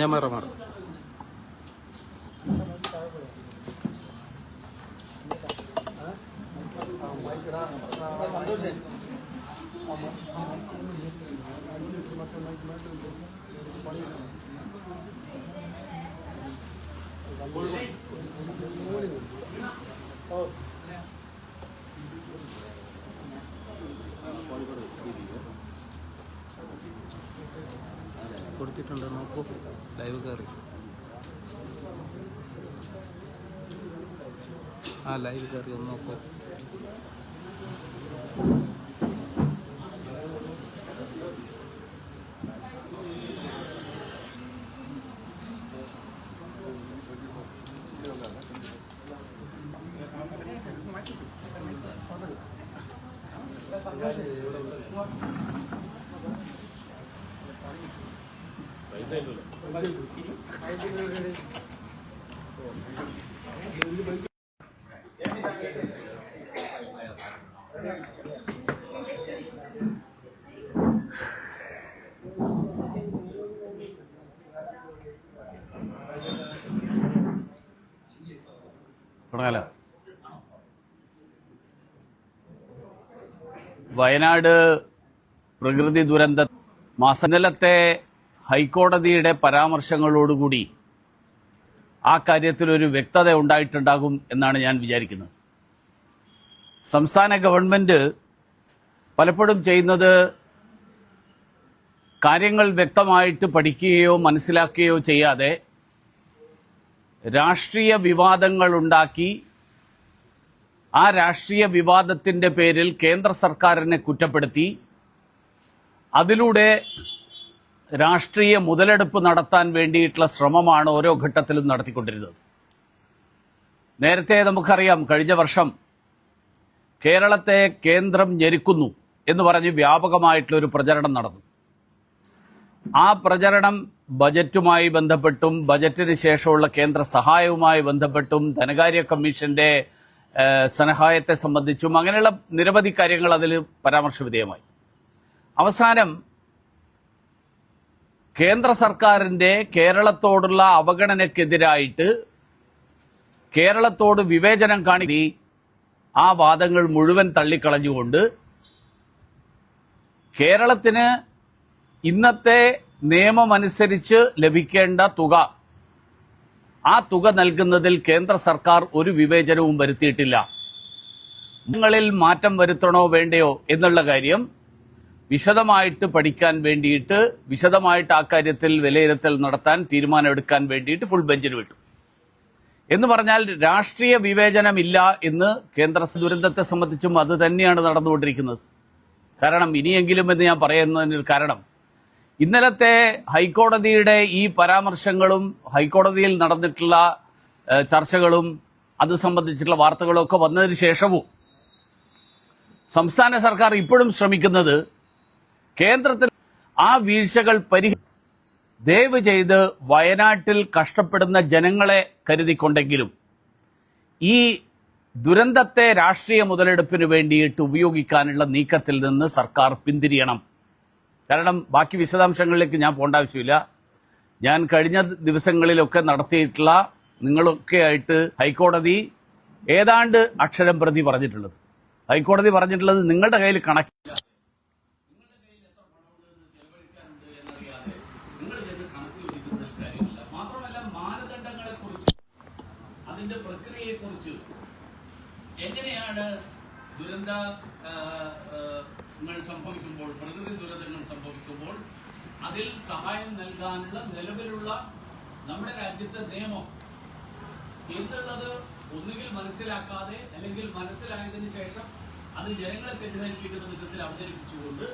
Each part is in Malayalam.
ഞാൻ മാറാം മാറാം കൊടുത്തിട്ടുണ്ട് നോക്കൂ. ലൈവ് കയറി. ആ ലൈവ് കയറി ഒന്ന് നോക്കൂ. വയനാട് പ്രകൃതി ദുരന്ത മാസനിലത്തെ ഹൈക്കോടതിയുടെ പരാമർശങ്ങളോടുകൂടി ആ കാര്യത്തിൽ ഒരു വ്യക്തത ഉണ്ടായിട്ടുണ്ടാകും എന്നാണ് ഞാൻ വിചാരിക്കുന്നത്. സംസ്ഥാന ഗവൺമെന്റ് പലപ്പോഴും ചെയ്യുന്നത് കാര്യങ്ങൾ വ്യക്തമായിട്ട് പഠിക്കുകയോ മനസ്സിലാക്കുകയോ ചെയ്യാതെ രാഷ്ട്രീയ വിവാദങ്ങൾ ഉണ്ടാക്കി ആ രാഷ്ട്രീയ വിവാദത്തിന്റെ പേരിൽ കേന്ദ്ര സർക്കാരിനെ കുറ്റപ്പെടുത്തി അതിലൂടെ രാഷ്ട്രീയ മുതലെടുപ്പ് നടത്താൻ വേണ്ടിയിട്ടുള്ള ശ്രമമാണ് ഓരോ ഘട്ടത്തിലും നടത്തിക്കൊണ്ടിരുന്നത്. നേരത്തെ നമുക്കറിയാം കഴിഞ്ഞ വർഷം കേരളത്തെ കേന്ദ്രം ഞെരുക്കുന്നു എന്ന് പറഞ്ഞ് വ്യാപകമായിട്ടുള്ള ഒരു പ്രചരണം നടന്നു. ആ പ്രചരണം ബജറ്റുമായി ബന്ധപ്പെട്ടും ബജറ്റിന് ശേഷമുള്ള കേന്ദ്ര സഹായവുമായി ബന്ധപ്പെട്ടും ധനകാര്യ കമ്മീഷന്റെ സഹായത്തെ സംബന്ധിച്ചും അങ്ങനെയുള്ള നിരവധി കാര്യങ്ങൾ അതിൽ പരാമർശ വിധേയമായി അവസാനം കേന്ദ്ര സർക്കാരിന്റെ കേരളത്തോടുള്ള അവഗണനക്കെതിരായിട്ട് കേരളത്തോട് വിവേചനം കാണി ആ വാദങ്ങൾ മുഴുവൻ തള്ളിക്കളഞ്ഞുകൊണ്ട് കേരളത്തിന് ഇന്നത്തെ നിയമമനുസരിച്ച് ലഭിക്കേണ്ട തുക ആ തുക നൽകുന്നതിൽ കേന്ദ്ര സർക്കാർ ഒരു വിവേചനവും വരുത്തിയിട്ടില്ല. നിങ്ങളിൽ മാറ്റം വരുത്തണോ വേണ്ടയോ എന്നുള്ള കാര്യം വിശദമായിട്ട് പഠിക്കാൻ വേണ്ടിയിട്ട് വിശദമായിട്ട് ആ കാര്യത്തിൽ വിലയിരുത്തൽ നടത്താൻ തീരുമാനമെടുക്കാൻ വേണ്ടിയിട്ട് ഫുൾ ബെഞ്ചിന് വിട്ടു. എന്ന് പറഞ്ഞാൽ രാഷ്ട്രീയ വിവേചനമില്ല എന്ന് കേന്ദ്ര ദുരന്തത്തെ സംബന്ധിച്ചും അത് തന്നെയാണ് നടന്നുകൊണ്ടിരിക്കുന്നത്. കാരണം ഇനിയെങ്കിലും എന്ന് ഞാൻ പറയുന്നതിന് കാരണം ഇന്നലത്തെ ഹൈക്കോടതിയുടെ ഈ പരാമർശങ്ങളും ഹൈക്കോടതിയിൽ നടന്നിട്ടുള്ള ചർച്ചകളും അത് സംബന്ധിച്ചിട്ടുള്ള വാർത്തകളും ഒക്കെ വന്നതിന് ശേഷവും സംസ്ഥാന സർക്കാർ ഇപ്പോഴും ശ്രമിക്കുന്നത് കേന്ദ്രത്തിൽ ആ വീഴ്ചകൾ പരിഹ ദയവ് ചെയ്ത് വയനാട്ടിൽ കഷ്ടപ്പെടുന്ന ജനങ്ങളെ കരുതിക്കൊണ്ടെങ്കിലും ഈ ദുരന്തത്തെ രാഷ്ട്രീയ മുതലെടുപ്പിന് വേണ്ടിയിട്ട് ഉപയോഗിക്കാനുള്ള നീക്കത്തിൽ നിന്ന് സർക്കാർ പിന്തിരിയണം. കാരണം ബാക്കി വിശദാംശങ്ങളിലേക്ക് ഞാൻ പോകേണ്ട ആവശ്യമില്ല. ഞാൻ കഴിഞ്ഞ ദിവസങ്ങളിലൊക്കെ നടത്തിയിട്ടുള്ള നിങ്ങളൊക്കെ ആയിട്ട് ഹൈക്കോടതി ഏതാണ്ട് അക്ഷരം പ്രതി പറഞ്ഞിട്ടുള്ളത്. ഹൈക്കോടതി പറഞ്ഞിട്ടുള്ളത് നിങ്ങളുടെ കയ്യിൽ കണക്കില്ല നിങ്ങൾ ചെന്ന് കണക്ക് ചോദിക്കുന്നതിൽ കാര്യമില്ല മാത്രമല്ല മാനദണ്ഡങ്ങളെ കുറിച്ച് അതിന്റെ പ്രക്രിയയെ കുറിച്ച് എങ്ങനെയാണ് ദുരന്ത ആ, ആ, ങ്ങൾ സംഭവിക്കുമ്പോൾ പ്രകൃതി ദുരന്തങ്ങൾ സംഭവിക്കുമ്പോൾ അതിൽ സഹായം നൽകാനുള്ള നിലവിലുള്ള നമ്മുടെ രാജ്യത്തെ നിയമം എന്നുള്ളത് ഒന്നുകിൽ മനസ്സിലാക്കാതെ അല്ലെങ്കിൽ മനസ്സിലായതിനു ശേഷം അത് ജനങ്ങളെ തെറ്റിദ്ധരിപ്പിക്കുന്ന വിധത്തിൽ അവതരിപ്പിച്ചുകൊണ്ട്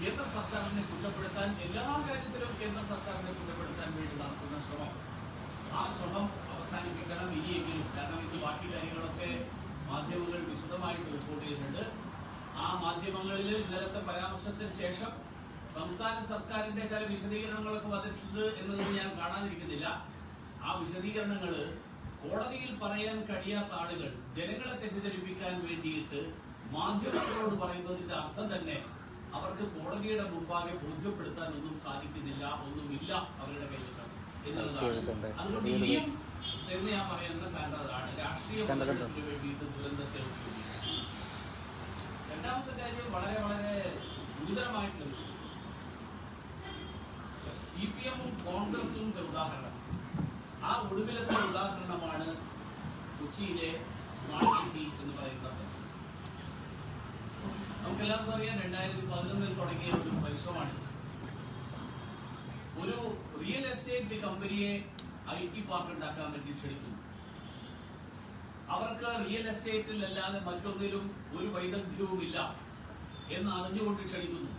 കേന്ദ്ര സർക്കാരിനെ കുറ്റപ്പെടുത്താൻ എല്ലാ കാര്യത്തിലും കേന്ദ്ര സർക്കാരിനെ കുറ്റപ്പെടുത്താൻ വേണ്ടി നടത്തുന്ന ശ്രമം. ആ ശ്രമം അവസാനിപ്പിക്കണം ഇനിയെങ്കിലും. കാരണം ഇത് ബാക്കി കാര്യങ്ങളൊക്കെ മാധ്യമങ്ങൾ വിശദമായിട്ട് റിപ്പോർട്ട് ചെയ്തിട്ടുണ്ട് ആ മാധ്യമങ്ങളിൽ ഇന്നലത്തെ പരാമർശത്തിന് ശേഷം സംസ്ഥാന സർക്കാരിന്റെ ചില വിശദീകരണങ്ങളൊക്കെ വന്നിട്ടുണ്ട് എന്നതൊന്നും ഞാൻ കാണാതിരിക്കുന്നില്ല. ആ വിശദീകരണങ്ങൾ കോടതിയിൽ പറയാൻ കഴിയാത്ത ആളുകൾ ജനങ്ങളെ തെറ്റിദ്ധരിപ്പിക്കാൻ വേണ്ടിയിട്ട് മാധ്യമങ്ങളോട് പറയുന്നതിന്റെ അർത്ഥം തന്നെ അവർക്ക് കോടതിയുടെ മുമ്പാകെ ബോധ്യപ്പെടുത്താൻ ഒന്നും സാധിക്കുന്നില്ല ഒന്നുമില്ല അവരുടെ കൈവശം എന്നുള്ളതാണ് അതുകൊണ്ട് ഇനിയും എന്ന് ഞാൻ പറയുന്നത് കണ്ടതാണ്. രാഷ്ട്രീയ വേണ്ടിയിട്ട് ദുരന്തത്തെ രണ്ടാമത്തെ കാര്യം വളരെ വളരെ ഗുരുതരമായിട്ടുള്ള വിഷയം. സി പി എമ്മും കോൺഗ്രസും ഉദാഹരണം. ആ ഒടുവിലത്തെ ഉദാഹരണമാണ് കൊച്ചിയിലെ സ്മാർട്ട് സിറ്റി എന്ന് പറയുന്നത്. നമുക്കെല്ലാവർക്കും അറിയാം രണ്ടായിരത്തി പതിനൊന്നിൽ തുടങ്ങിയ ഒരു പരിശ്രമമാണ്. ഒരു റിയൽ എസ്റ്റേറ്റ് കമ്പനിയെ ഐ ടി പാർക്ക് ഉണ്ടാക്കാൻ വേണ്ടി ക്ഷണിക്കുന്നു അവർക്ക് റിയൽ എസ്റ്റേറ്റിൽ അല്ലാതെ മറ്റൊന്നിലും ഒരു വൈദഗ്ധ്യവും ഇല്ല എന്ന് അറിഞ്ഞുകൊണ്ട് ക്ഷണിക്കുന്നു.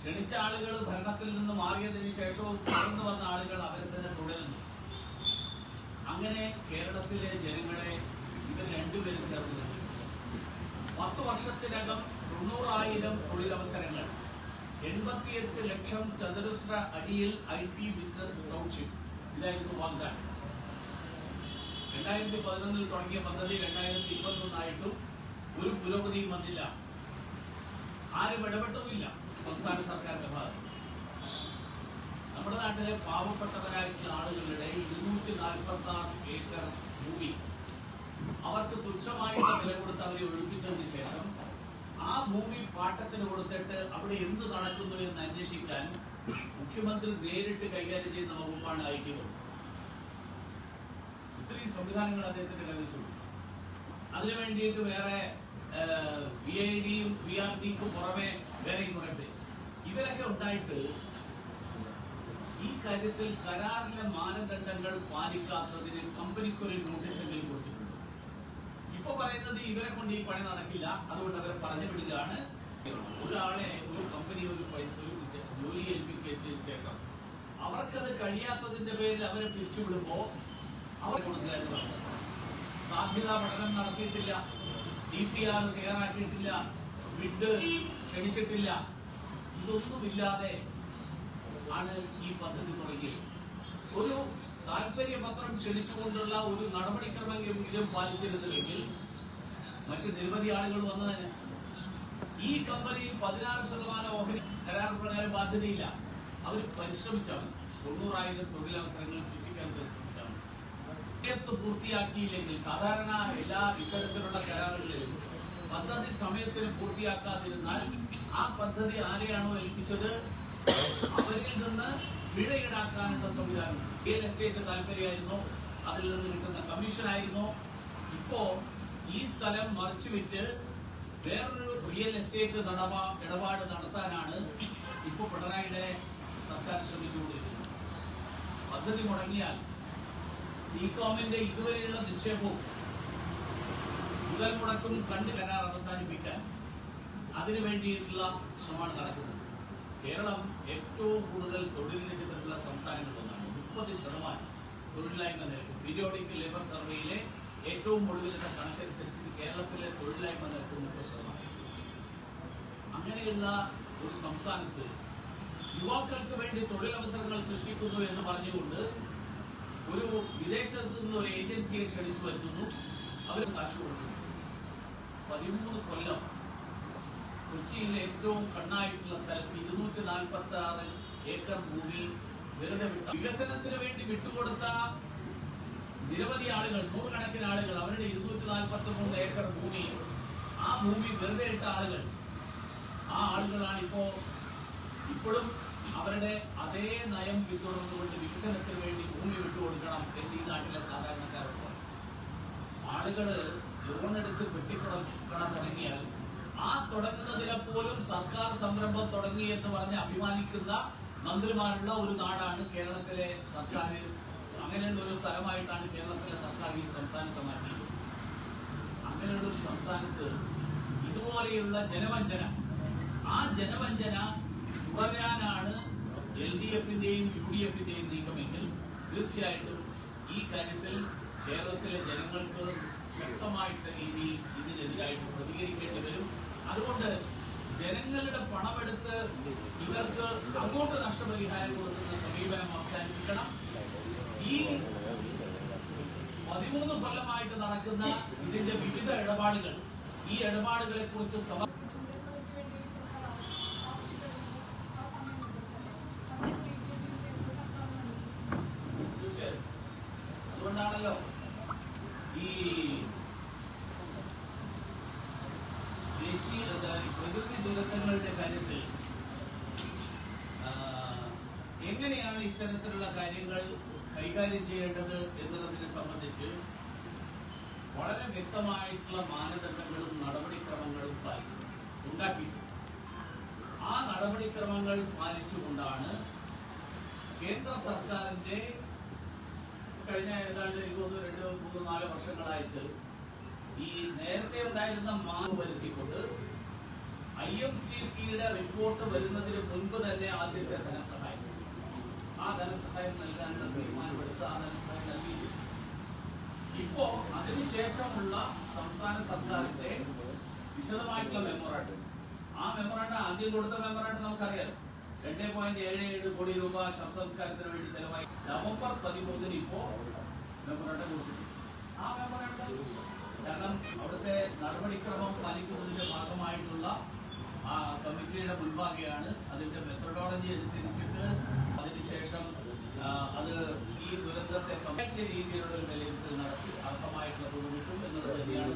ക്ഷണിച്ച ആളുകൾ ഭരണത്തിൽ നിന്ന് മാറിയതിനു ശേഷവും തുടർന്ന് വന്ന ആളുകൾ അവരെ തന്നെ തുടരുന്നു. അങ്ങനെ കേരളത്തിലെ ജനങ്ങളെ ഇവർ രണ്ടുപേരും ചേർന്ന് പത്ത് വർഷത്തിനകം തൊണ്ണൂറായിരം തൊഴിലവസരങ്ങൾ എൺപത്തിയെട്ട് ലക്ഷം ചതുരശ്ര അടിയിൽ ഐ ടി ബിസിനസ് ടൗൺഷിപ്പ് ഇതായിരുന്നു വാഗ്ദാനം രണ്ടായിരത്തി പതിനൊന്നിൽ തുടങ്ങിയ പദ്ധതി രണ്ടായിരത്തി ഇരുപത്തൊന്നായിട്ടും ഒരു പുരോഗതിയും വന്നില്ല. ആരും ഇടപെട്ടുമില്ല സംസ്ഥാന സർക്കാരിന്റെ ഭാഗത്ത്. നമ്മുടെ നാട്ടിലെ പാവപ്പെട്ടവരായിട്ടുള്ള ആളുകളുടെ ഇരുന്നൂറ്റി നാൽപ്പത്തി ആറ് ഏക്കർ ഭൂമി അവർക്ക് തുച്ഛമായിട്ട് വില കൊടുത്ത് അവരെ ഒഴിപ്പിച്ചതിന് ശേഷം ആ ഭൂമി പാട്ടത്തിന് കൊടുത്തിട്ട് അവിടെ എന്ത് നടക്കുന്നു എന്ന് അന്വേഷിക്കാൻ മുഖ്യമന്ത്രി നേരിട്ട് കൈകാര്യം ചെയ്യുന്ന വകുപ്പാണ് ഐ ടി വകുപ്പ്. ഇത്രയും സംവിധാനങ്ങൾ അദ്ദേഹത്തിന്റെ കൈവശമുണ്ട്. അതിനു വേണ്ടിയിട്ട് വേറെ വി ഐ ഡിയും വി ആർ ഡിക്കും പുറമെ വേറെയും കുറെ ഇവരൊക്കെ ഉണ്ടായിട്ട് ഈ കാര്യത്തിൽ കരാറിലെ മാനദണ്ഡങ്ങൾ പാലിക്കാത്തതിന് കമ്പനിക്കൊരു നോട്ടീസ് എങ്കിലും കൊടുത്തിട്ടുണ്ട്. ഇപ്പൊ പറയുന്നത് ഇവരെ കൊണ്ട് ഈ പണി നടക്കില്ല. അതുകൊണ്ട് അവരെ പറഞ്ഞു വിടുകയാണ്. ഒരാളെ ഒരു കമ്പനി ഒരു ജോലി ഏൽപ്പിക്കുകയും ശേഷം അവർക്കത് കഴിയാത്തതിന്റെ പേരിൽ അവരെ പിരിച്ചുവിടുമ്പോ അവർ സാധ്യതാ പഠനം നടത്തിയിട്ടില്ല ഡി പി ആർ തയ്യാറാക്കിയിട്ടില്ല ബിഡ് ക്ഷണിച്ചിട്ടില്ല. ഇതൊന്നുമില്ലാതെ ആണ് ഈ പദ്ധതി തുടങ്ങിയത്. ഒരു താല്പര്യപത്രം ക്ഷണിച്ചുകൊണ്ടുള്ള ഒരു നടപടിക്രമം എങ്കിലും പാലിച്ചിരുന്നുവെങ്കിൽ മറ്റ് നിരവധി ആളുകൾ വന്നതിന് ഈ കമ്പനിയിൽ പതിനാറ് ശതമാനം ഓഹരി കരാർ പ്രകാരം ബാധ്യതയില്ല. അവർ പരിശ്രമിച്ചാൽ മതി. തൊണ്ണൂറായിരം തൊഴിലവസരങ്ങൾ സൃഷ്ടിക്കാൻ പരിശ്രമിച്ചാൽ മതി. സമയത്ത് പൂർത്തിയാക്കിയില്ലെങ്കിൽ സാധാരണ എല്ലാ ഇത്തരത്തിലുള്ള കരാറുകളിലും പദ്ധതി സമയത്തിന് പൂർത്തിയാക്കാതിരുന്നാൽ ആ പദ്ധതി ആരെയാണോ ഏൽപ്പിച്ചത്? അവരിൽ നിന്ന് പിഴ ഈടാക്കാനുള്ള സംവിധാനം. റിയൽ എസ്റ്റേറ്റ് താല്പര്യമായിരുന്നോ അതിൽ നിന്ന് കിട്ടുന്ന കമ്മീഷൻ ആയിരുന്നോ ഇപ്പോ ഈ സ്ഥലം മറിച്ചു വിറ്റ് വേറൊരു റിയൽ എസ്റ്റേറ്റ് ഇടപാട് നടത്താനാണ് ഇപ്പൊ പിണറായിയുടെ സർക്കാർ ശ്രമിച്ചുകൊണ്ടിരിക്കുന്നത്. പദ്ധതി മുടങ്ങിയാൽ ഇകോമിന്റെ ഇതുവരെയുള്ള നിക്ഷേപവും മുതൽ മുടക്കും കണ്ട് കരാർ അവസാനിപ്പിക്കാൻ അതിനു വേണ്ടിയിട്ടുള്ള ശ്രമമാണ് നടക്കുന്നത്. കേരളം ഏറ്റവും കൂടുതൽ തൊഴിലിനെടുത്തിട്ടുള്ള സംസ്ഥാനങ്ങളിലൊന്നാണ്. മുപ്പത് ശതമാനം തൊഴിലില്ലായ്മ നിരക്ക്. പീരിയോഡിക് ലേബർ സർവേയിലെ ഏറ്റവും ഒടുവിലത്തെ കണക്കനുസരിച്ച് കേരളത്തിലെ തൊഴിലില്ലായ്മ നിരക്ക് മുപ്പത് ശതമാനം ഒരു സംസ്ഥാനത്ത് യുവാക്കൾക്ക് വേണ്ടി തൊഴിലവസരങ്ങൾ സൃഷ്ടിക്കുന്നു എന്ന് പറഞ്ഞുകൊണ്ട് ഒരു വിദേശത്ത് നിന്ന് ഒരു ഏജൻസിയെ ക്ഷണിച്ചു വരുത്തുന്നു. അവർ കാശ് കൊടുക്കുന്നു. പതിമൂന്ന് കൊല്ലം കൊച്ചിയിലെ ഏറ്റവും കണ്ണായിട്ടുള്ള സ്ഥലത്ത് ഇരുന്നൂറ്റി നാൽപ്പത്തി ആറ് ഏക്കർ ഭൂമി വെറുതെ വിട്ട വികസനത്തിന് വേണ്ടി വിട്ടുകൊടുത്ത നിരവധി ആളുകൾ നൂറുകണക്കിന് ആളുകൾ അവരുടെ ഇരുന്നൂറ്റി നാൽപ്പത്തി മൂന്ന് ഏക്കർ ഭൂമി ആ ഭൂമി വെറുതെ ഇട്ട ആളുകൾ ആ ആളുകളാണ് ഇപ്പോ ഇപ്പോഴും അവരുടെ അതേ നയം പിന്തുടർന്നുകൊണ്ട് വികസനത്തിന് വേണ്ടി ഭൂമി വിട്ടുകൊടുക്കണം എന്ന് ഈ നാട്ടിലെ സാധാരണക്കാരുണ്ട്. ആളുകൾ ലോൺ എടുത്ത് വെട്ടിക്കുടക്കണം തുടങ്ങിയാൽ ആ തുടങ്ങുന്നതിനെ പോലും സർക്കാർ സംരംഭം തുടങ്ങി എന്ന് പറഞ്ഞ് അഭിമാനിക്കുന്ന മന്ത്രിമാരുള്ള ഒരു നാടാണ് കേരളത്തിലെ സർക്കാർ. അങ്ങനെയുള്ള ഒരു സ്ഥലമായിട്ടാണ് കേരളത്തിലെ സർക്കാർ ഈ സംസ്ഥാനത്തെ മാറ്റിയത് അങ്ങനെയുള്ള സംസ്ഥാനത്ത് ഇതുപോലെയുള്ള ജനവഞ്ചന ആ ജനവഞ്ചന തുടരാനാണ് എൽ ഡി എഫിന്റെയും യു ഡി എഫിന്റെയും നീക്കമെങ്കിൽ തീർച്ചയായിട്ടും ഈ കാര്യത്തിൽ കേരളത്തിലെ ജനങ്ങൾക്ക് ശക്തമായിട്ട് രീതിയിൽ ഇതിനെതിരായിട്ട് പ്രതികരിക്കേണ്ടി വരും. അതുകൊണ്ട് ജനങ്ങളുടെ പണമെടുത്ത് ഇവർക്ക് അങ്ങോട്ട് നഷ്ടപരിഹാരം കൊടുക്കുന്ന സമീപനം അവസാനിപ്പിക്കണം. ഈ പതിമൂന്ന് കൊല്ലമായിട്ട് നടക്കുന്ന ഇതിന്റെ വിവിധ ഇടപാടുകൾ ഈ ഇടപാടുകളെ കുറിച്ച് സമ എങ്ങനെയാണ് ഇത്തരത്തിലുള്ള കാര്യങ്ങൾ കൈകാര്യം ചെയ്യേണ്ടത് എന്നതിനെ സംബന്ധിച്ച് വളരെ വ്യക്തമായിട്ടുള്ള മാനദണ്ഡങ്ങളും നടപടിക്രമങ്ങളും പാലിച്ചു ഉണ്ടാക്കിയിട്ടുണ്ട്. ആ നടപടിക്രമങ്ങൾ പാലിച്ചുകൊണ്ടാണ് കേന്ദ്ര സർക്കാരിന്റെ കഴിഞ്ഞ ഏതാണ്ട് ഇരുപത് രണ്ട് മൂന്ന് നാല് വർഷങ്ങളായിട്ട് ഈ നേരത്തെ ഉണ്ടായിരുന്ന മാറ്റം വരുത്തിക്കൊണ്ട് ഐ എം സി പിയുടെ റിപ്പോർട്ട് വരുന്നതിന് മുൻപ് തന്നെ ആദ്യത്തെ ധനസഹായം ആ ധനസഹായം നൽകാനുള്ള തീരുമാനമെടുത്ത് ആ ധനസഹായം നൽകിയിട്ടുണ്ട് ഇപ്പോ അതിനുശേഷമുള്ള സംസ്ഥാന സർക്കാരിന്റെ വിശദമായിട്ടുള്ള മെമ്മോറാണ്ടം. ആ മെമ്മോറാണ്ടം ആദ്യം കൊടുത്ത മെമ്മോറാണ്ടം നമുക്കറിയാം. രണ്ടേ പോയിന്റ് ഏഴ് ഏഴ് കോടി രൂപ ശവസംസ്കാരത്തിന് വേണ്ടി ചെലവായി. നവംബർ പതിമൂന്നിന് ഇപ്പോ മെമ്മോറാണ്ടം കൊടുത്തിട്ടുണ്ട്. ആ മെമ്മോറാണ്ടം കാരണം അവിടുത്തെ നടപടിക്രമം പാലിക്കുന്നതിന്റെ ഭാഗമായിട്ടുള്ള ആ കമ്മിറ്റിയുടെ മുൻപാകെയാണ് അതിന്റെ മെത്തഡോളജി അനുസരിച്ചിട്ട് ആ, അത് ഈ ദുരന്തത്തെ സമയത്തെ രീതിയിലുള്ള വിലയിരുത്തൽ നടത്തി അർത്ഥമായിട്ടുള്ള തുക കിട്ടും എന്നത് തന്നെയാണ്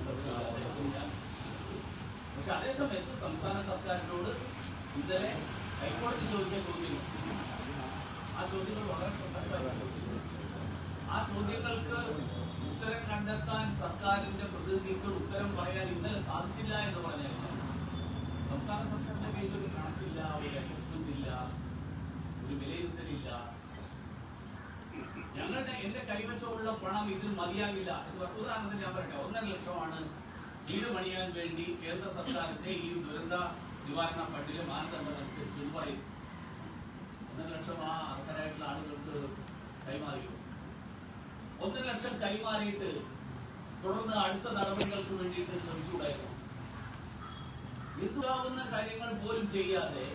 പക്ഷെ അതേസമയത്ത് സംസ്ഥാന സർക്കാരിനോട് ഇന്നലെ ഹൈക്കോടതി ചോദിച്ച ചോദ്യങ്ങൾ. ആ ചോദ്യങ്ങൾ വളരെ പ്രസക്തമാണ്. ആ ചോദ്യങ്ങൾക്ക് ഉത്തരം കണ്ടെത്താൻ സർക്കാരിന്റെ പ്രതിനിധിക്ക് ഉത്തരം പറയാൻ ഇന്നലെ സാധിച്ചില്ല എന്ന് പറഞ്ഞാൽ സംസ്ഥാന സർക്കാരിന്റെ കയ്യിൽ ഒരു കണക്കില്ല ഒരു അസസ്മെന്റ് ഇല്ല. ഒരു വിലയിരുത്തലില്ല. ഞങ്ങളുടെ എന്റെ കൈവശമുള്ള പണം ഇതിൽ മതിയാകില്ല എന്ന് ഉദാഹരണത്തിന് ഞാൻ പറയട്ടെ. ഒന്നര ലക്ഷമാണ് വീട് പണിയാൻ വേണ്ടി കേന്ദ്ര സർക്കാരിന്റെ ഈ ദുരന്ത നിവാരണ ഫണ്ടിലെ മാനദണ്ഡം അനുസരിച്ച് പറയും ഒന്നര ലക്ഷം ആ അർഹരായിട്ടുള്ള ആളുകൾക്ക് കൈമാറിയോ? ഒന്നര ലക്ഷം കൈമാറിയിട്ട് തുടർന്ന് അടുത്ത നടപടികൾക്ക് വേണ്ടിയിട്ട് ശ്രമിച്ചുകൂടായിരുന്നു? എന്തുവാകുന്ന കാര്യങ്ങൾ പോലും ചെയ്യാതെ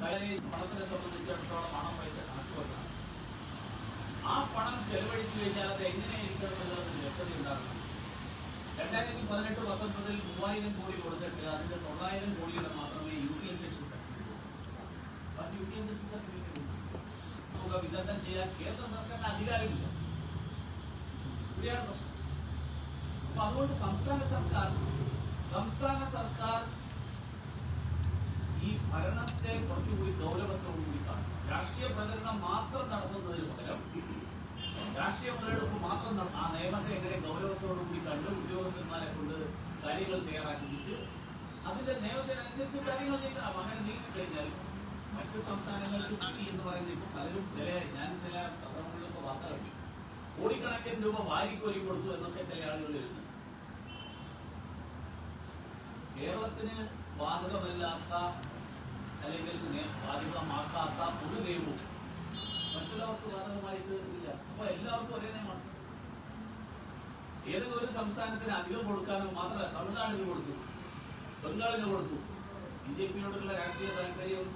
കയറി പണത്തിനെ സംബന്ധിച്ചിടത്തോളം പണം പൈസ ആ പണം ചെലവഴിച്ചു കഴിഞ്ഞാൽ അത് എങ്ങനെയായിരിക്കണം വ്യക്തത ഉണ്ടാകണം രണ്ടായിരത്തി പതിനെട്ട് പത്തൊൻപതിൽ മൂവായിരം കോടി കൊടുത്തിട്ട് അതിന്റെ തൊള്ളായിരം കോടിയുടെ മാത്രമേ തുക വിതരണം ചെയ്യാൻ കേന്ദ്ര സർക്കാരിന് അധികാരമില്ല. ഇവിടെയാണ് പ്രശ്നം. അപ്പൊ അതുകൊണ്ട് സംസ്ഥാന സർക്കാർ സംസ്ഥാന സർക്കാർ ഈ ഭരണത്തെ കുറച്ചുകൂടി ഗൗരവത്തോടുകൂടി കാണും രാഷ്ട്രീയ പ്രചരണം മാത്രം നടത്തുന്നതിന് പകരം രാഷ്ട്രീയ മുതലെടുപ്പ് മാത്രം ആ നിയമത്തെ എങ്ങനെ ഗൗരവത്തോടുകൂടി കണ്ട് ഉദ്യോഗസ്ഥന്മാരെ കൊണ്ട് കാര്യങ്ങൾ തയ്യാറാക്കിപ്പിച്ച് അതിന്റെ നിയമത്തിനനുസരിച്ച് കാര്യങ്ങൾ നീക്കണം അങ്ങനെ നീക്കിക്കഴിഞ്ഞാൽ മറ്റു സംസ്ഥാനങ്ങൾക്ക് കിട്ടി എന്ന് പറയുന്നത് ഇപ്പൊ പലരും ചില ഞാൻ ചില പത്രങ്ങളിലൊക്കെ വാർത്ത കണ്ടു. കോടിക്കണക്കിന് രൂപ വാരിക്കോരി കൊടുത്തു എന്നൊക്കെ ചില ആളുകൾ എഴുതുന്നു. കേരളത്തിന് ബാധകമല്ലാത്ത അല്ലെങ്കിൽ ബാധിതമാക്കാത്ത ഒരു നിയമവും മറ്റുള്ളവർക്ക് ബാധകമായിട്ട് ഇല്ല. അപ്പൊ എല്ലാവർക്കും ഒരേ നിയമമാണ്. ഏതെങ്കിലും ഒരു സംസ്ഥാനത്തിന് അധികം കൊടുക്കാനും മാത്രമല്ല തമിഴ്നാടിന് കൊടുത്തു ബംഗാളിന് കൊടുത്തു ബി ജെ പിയോടുള്ള രാഷ്ട്രീയ താല്പര്യം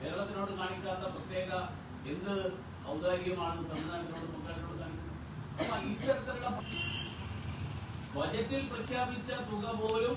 കേരളത്തിനോട് കാണിക്കാത്ത പ്രത്യേക എന്ത് ഔദാര്യമാണ് തമിഴ്നാടിനോട് ബംഗാളിനോട് കാണിക്കുന്നത്? അപ്പൊ ഇത്തരത്തിലുള്ള ബജറ്റിൽ പ്രഖ്യാപിച്ച തുക പോലും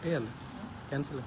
കട്ട് ചെയ്യാല്ലേ ക്യാൻസൽ ആ